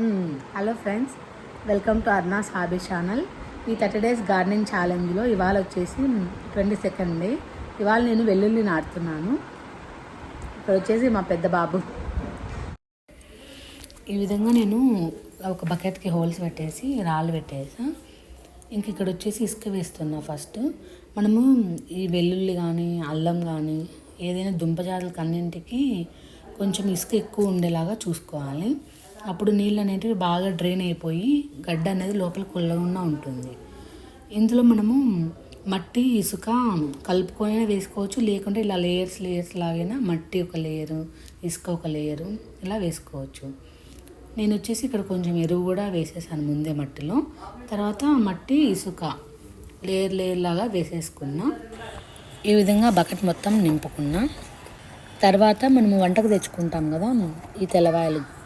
Hello friends welcome to Arna's hobby channel. ఈ thirty days gardening ఛాలెంజ్లో ఇవాళ వచ్చేసి ట్వంటీ సెకండ్ డే. ఇవాళ నేను వెల్లుల్లి నాటుతున్నాను. ఇక్కడ వచ్చేసి మా పెద్ద బాబు. ఈ విధంగా నేను ఒక బకెట్కి హోల్స్ పెట్టేసి రాళ్ళు పెట్టేసా. ఇంక ఇక్కడ వచ్చేసి ఇసుక వేస్తున్నా ఫస్ట్. మనము ఈ వెల్లుల్లి కానీ అల్లం కానీ ఏదైనా దుంపజాతులకు అన్నింటికి కొంచెం ఇసుక ఎక్కువ ఉండేలాగా చూసుకోవాలి. అప్పుడు నీళ్ళు అనేటివి బాగా డ్రైన్ అయిపోయి గడ్డ అనేది లోపల కుళ్ళకుండా ఉంటుంది. ఇందులో మనము మట్టి ఇసుక కలుపుకొని వేసుకోవచ్చు. లేకుంటే ఇలా లేయర్స్ లేయర్స్ లాగైనా మట్టి ఒక లేయరు ఇసుక ఒక లేయరు ఇలా వేసుకోవచ్చు. నేను వచ్చేసి ఇక్కడ కొంచెం ఎరువు కూడా వేసేసాను ముందే మట్టిలో. తర్వాత మట్టి ఇసుక లేయర్ లేయర్ లాగా వేసేసుకున్నా. ఈ విధంగా బకెట్ మొత్తం నింపుకున్నా. తర్వాత మనము వంటకు తెచ్చుకుంటాం కదా ఈ తెల్లవాయలు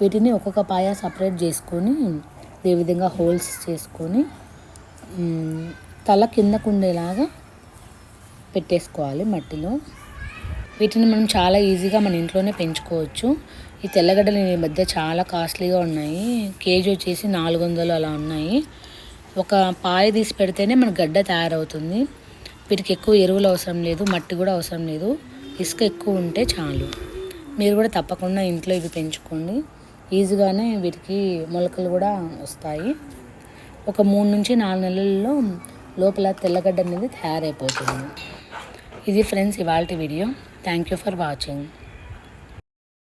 వీటిని ఒక్కొక్క పాయ సపరేట్ చేసుకొని ఈ విధంగా హోల్స్ చేసుకొని తల కిందకు ఉండేలాగా పెట్టేసుకోవాలి మట్టిలో. వీటిని మనం చాలా ఈజీగా మన ఇంట్లోనే పెంచుకోవచ్చు. ఈ తెల్లగడ్డలు ఈ మధ్య చాలా కాస్ట్లీగా ఉన్నాయి. కేజీ వచ్చేసి నాలుగు వందలు అలా ఉన్నాయి. ఒక పాయ తీసి పెడితేనే మన గడ్డ తయారవుతుంది. వీటికి ఎక్కువ ఎరువులు అవసరం లేదు మట్టి కూడా అవసరం లేదు. ఇసుక ఎక్కువ ఉంటే చాలు. మీరు కూడా తప్పకుండా ఇంట్లో ఇవి పెంచుకోండి. ఈజీగానే వీటికి మొలకలు కూడా వస్తాయి. ఒక మూడు నుంచి నాలుగు నెలల్లో లోపల తెల్లగడ్డ అనేది తయారైపోతుంది. ఇది ఫ్రెండ్స్ ఇవాళ video. Thank you for watching